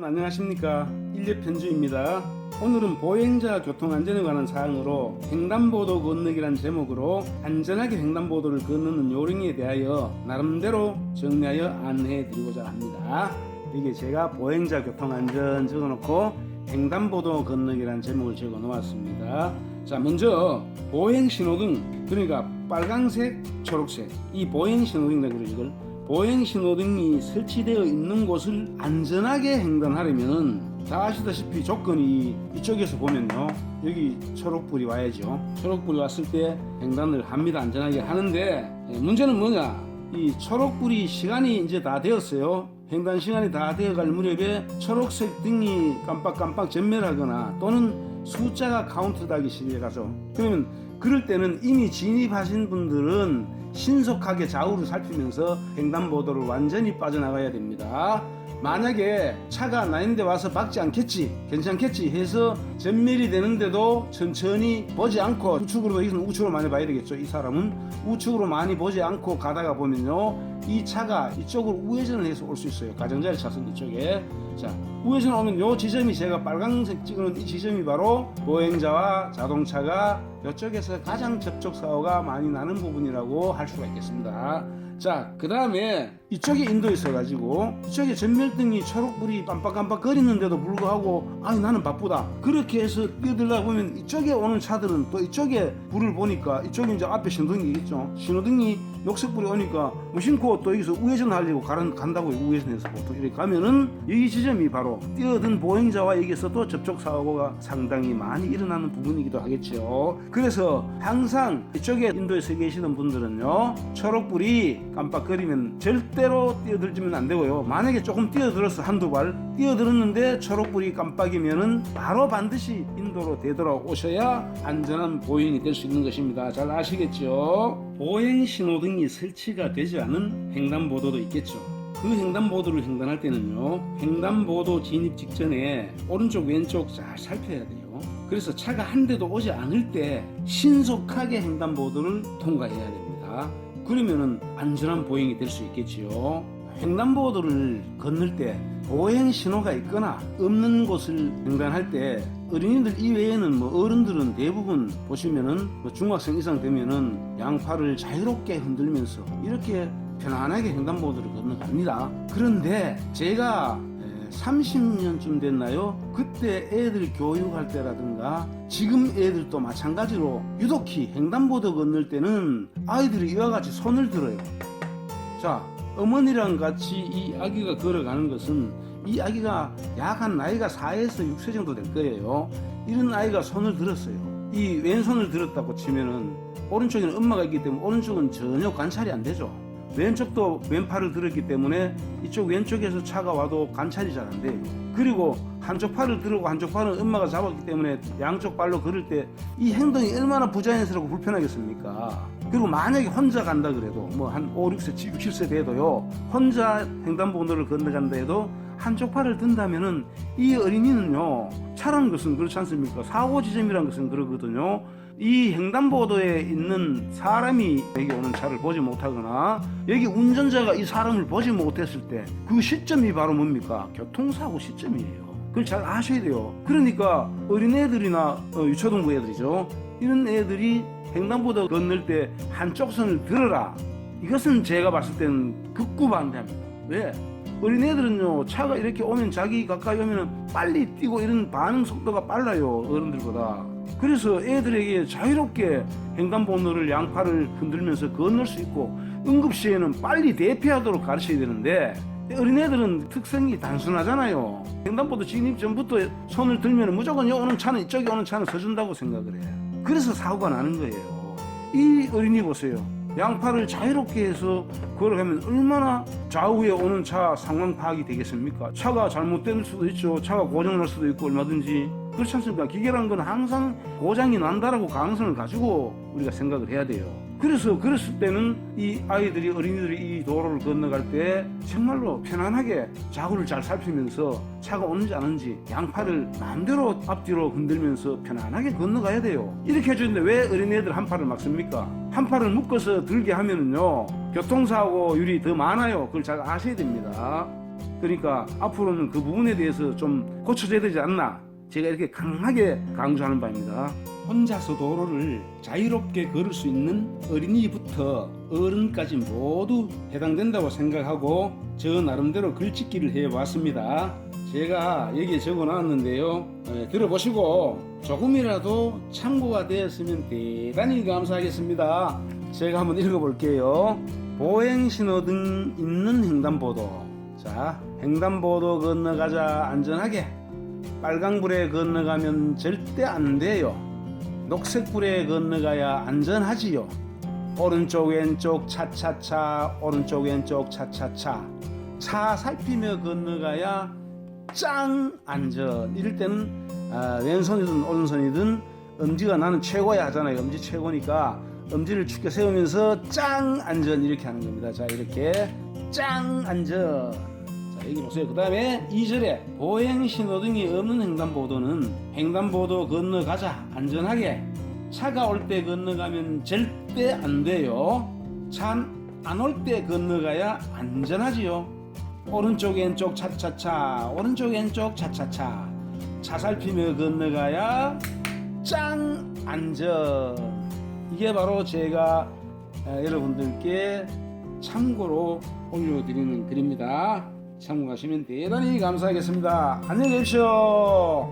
안녕하십니까? 일례편주입니다. 오늘은 보행자 교통안전에 관한 사항으로 횡단보도 건너기란 제목으로 안전하게 횡단보도를 건너는 요령에 대하여 나름대로 정리하여 안내해 드리고자 합니다. 이게 제가 보행자 교통안전 적어놓고 횡단보도 건너기란 제목을 적어 놓았습니다. 자 먼저 보행신호등 그러니까 빨강색 초록색. 이 보행신호등이라 그러죠 보행 신호등이 설치되어 있는 곳을 안전하게 횡단하려면 다 아시다시피 조건이 이쪽에서 보면요. 여기 초록불이 와야죠. 초록불이 왔을 때 횡단을 합니다. 안전하게 하는데 예, 문제는 뭐냐? 이 초록불이 시간이 이제 다 되었어요. 횡단 시간이 다 되어갈 무렵에 초록색 등이 깜빡깜빡 전멸하거나 또는 숫자가 카운트되기 시작하죠. 그러면 그럴 때는 이미 진입하신 분들은 신속하게 좌우를 살피면서 횡단보도를 완전히 빠져나가야 됩니다. 만약에 차가 나 있는데 와서 박지 않겠지, 괜찮겠지 해서 전멸이 되는데도 천천히 보지 않고 우측으로 여기서는 우측으로 많이 봐야 되겠죠. 이 사람은 우측으로 많이 보지 않고 가다가 보면요, 이 차가 이쪽으로 우회전을 해서 올 수 있어요. 가정자리 차선 이쪽에. 자, 우회전 오면 요 지점이 제가 빨강색 찍은 이 지점이 바로 보행자와 자동차가 이쪽에서 가장 접촉 사고가 많이 나는 부분이라고 할 수가 있겠습니다. 자, 그 다음에 이쪽에 인도 있어가지고 이쪽에 전멸등이 초록불이 깜빡깜빡 거리는데도 불구하고 아니 나는 바쁘다. 그렇게 해서 뛰어들다 보면 이쪽에 오는 차들은 또 이쪽에 불을 보니까 이쪽에 이제 앞에 신호등이 있죠. 신호등이 녹색불이 오니까 무심코 또 여기서 우회전 하려고 가는, 간다고 우회전해서 또 이렇게 가면은 이 지점이 바로 뛰어든 보행자와 여기서도 접촉 사고가 상당히 많이 일어나는 부분이기도 하겠죠. 그래서 항상 이쪽에 인도에 서 계시는 분들은요 초록불이 깜빡거리면 절대로 뛰어들지면 안 되고요. 만약에 조금 뛰어들어서 한두 발 뛰어들었는데 초록불이 깜빡이면은 바로 반드시 인도로 되돌아오셔야 안전한 보행이 될 수 있는 것입니다. 잘 아시겠죠? 보행 신호등이 설치가 되지 않은 횡단보도도 있겠죠. 그 횡단보도를 횡단할 때는요, 횡단보도 진입 직전에 오른쪽 왼쪽 잘 살펴야 돼요. 그래서 차가 한 대도 오지 않을 때 신속하게 횡단보도를 통과해야 됩니다. 그러면은 안전한 보행이 될 수 있겠지요. 횡단보도를 건널 때 보행 신호가 있거나 없는 곳을 횡단할 때 어린이들 이외에는 뭐 어른들은 대부분 보시면은 뭐 중학생 이상 되면은 양팔을 자유롭게 흔들면서 이렇게 편안하게 횡단보도를 건너갑니다. 그런데 제가 30년쯤 됐나요? 그때 애들 교육할 때라든가 지금 애들도 마찬가지로 유독히 횡단보도 건널 때는 아이들이 이와 같이 손을 들어요. 자, 어머니랑 같이 이 아기가 걸어가는 것은 이 아기가 약 한 나이가 4에서 6세 정도 될 거예요. 이런 아이가 손을 들었어요. 이 왼손을 들었다고 치면은 오른쪽에는 엄마가 있기 때문에 오른쪽은 전혀 관찰이 안 되죠. 왼쪽도 왼팔을 들었기 때문에 이쪽 왼쪽에서 차가 와도 관찰이 잘 안 돼요. 그리고 한쪽 팔을 들고 한쪽 팔은 엄마가 잡았기 때문에 양쪽 발로 걸을 때 이 행동이 얼마나 부자연스럽고 불편하겠습니까? 그리고 만약에 혼자 간다 그래도 뭐 한 5, 6세, 60세 돼도요 혼자 횡단보도를 건너간다 해도 한쪽 팔을 든다면은 이 어린이는요 차라는 것은 그렇지 않습니까? 사고 지점이라는 것은 그러거든요. 이 횡단보도에 있는 사람이 여기 오는 차를 보지 못하거나 여기 운전자가 이 사람을 보지 못했을 때 그 시점이 바로 뭡니까? 교통사고 시점이에요. 그걸 잘 아셔야 돼요. 그러니까 어린애들이나 어, 유초등부 애들이죠. 이런 애들이 횡단보도 건널 때 한쪽 손을 들어라. 이것은 제가 봤을 때는 극구 반대합니다. 왜? 어린애들은요 차가 이렇게 오면 자기 가까이 오면 빨리 뛰고 이런 반응 속도가 빨라요 어른들보다 그래서 애들에게 자유롭게 횡단보도를 양팔을 흔들면서 건널 수 있고 응급시에는 빨리 대피하도록 가르쳐야 되는데 어린애들은 특성이 단순하잖아요 횡단보도 진입 전부터 손을 들면 무조건 오는 차는 이쪽에 오는 차는 서준다고 생각을 해 그래서 사고가 나는 거예요 이 어린이 보세요 양팔을 자유롭게 해서 걸어가면 얼마나 좌우에 오는 차 상황 파악이 되겠습니까? 차가 잘못될 수도 있죠. 차가 고장날 수도 있고 얼마든지. 그렇지 않습니까? 기계라는 건 항상 고장이 난다라고 가능성을 가지고 우리가 생각을 해야 돼요. 그래서 그랬을 때는 이 아이들이 어린이들이 이 도로를 건너갈 때 정말로 편안하게 좌우를 잘 살피면서 차가 오는지 안 오는지 양팔을 마음대로 앞뒤로 흔들면서 편안하게 건너가야 돼요. 이렇게 해주는데 왜 어린애들 한 팔을 막습니까? 한 팔을 묶어서 들게 하면은요 교통사고 율이 더 많아요. 그걸 잘 아셔야 됩니다. 그러니까 앞으로는 그 부분에 대해서 좀 고쳐져야 되지 않나 제가 이렇게 강하게 강조하는 바입니다. 혼자서 도로를 자유롭게 걸을 수 있는 어린이부터 어른까지 모두 해당된다고 생각하고 저 나름대로 글짓기를 해왔습니다. 제가 여기에 적어 놨는데요. 예, 들어보시고 조금이라도 참고가 되었으면 대단히 감사하겠습니다. 제가 한번 읽어볼게요. 보행 신호 등 있는 횡단보도. 자, 횡단보도 건너가자 안전하게. 빨강불에 건너가면 절대 안 돼요. 녹색불에 건너가야 안전하지요. 오른쪽 왼쪽 차차차 오른쪽 왼쪽 차차차. 차 살피며 건너가야 짱 안전. 이럴 때는 아, 왼손이든 오른손이든 엄지가 나는 최고야 하잖아요. 엄지 최고니까 엄지를 축겨 세우면서 짱 안전 이렇게 하는 겁니다. 자 이렇게 짱 안전. 자 여기 보세요 그 다음에 2절에 보행 신호등이 없는 횡단보도는 횡단보도 건너가자. 안전하게. 차가 올 때 건너가면 절대 안 돼요. 차안올 때 건너가야 안전하지요. 오른쪽 왼쪽 차차차 오른쪽 왼쪽 차차차. 차 살피며 건너가야 짱 안전. 이게 바로 제가 아, 여러분들께 참고로 올려드리는 글입니다 참고하시면 대단히 감사하겠습니다. 안녕히 계십시오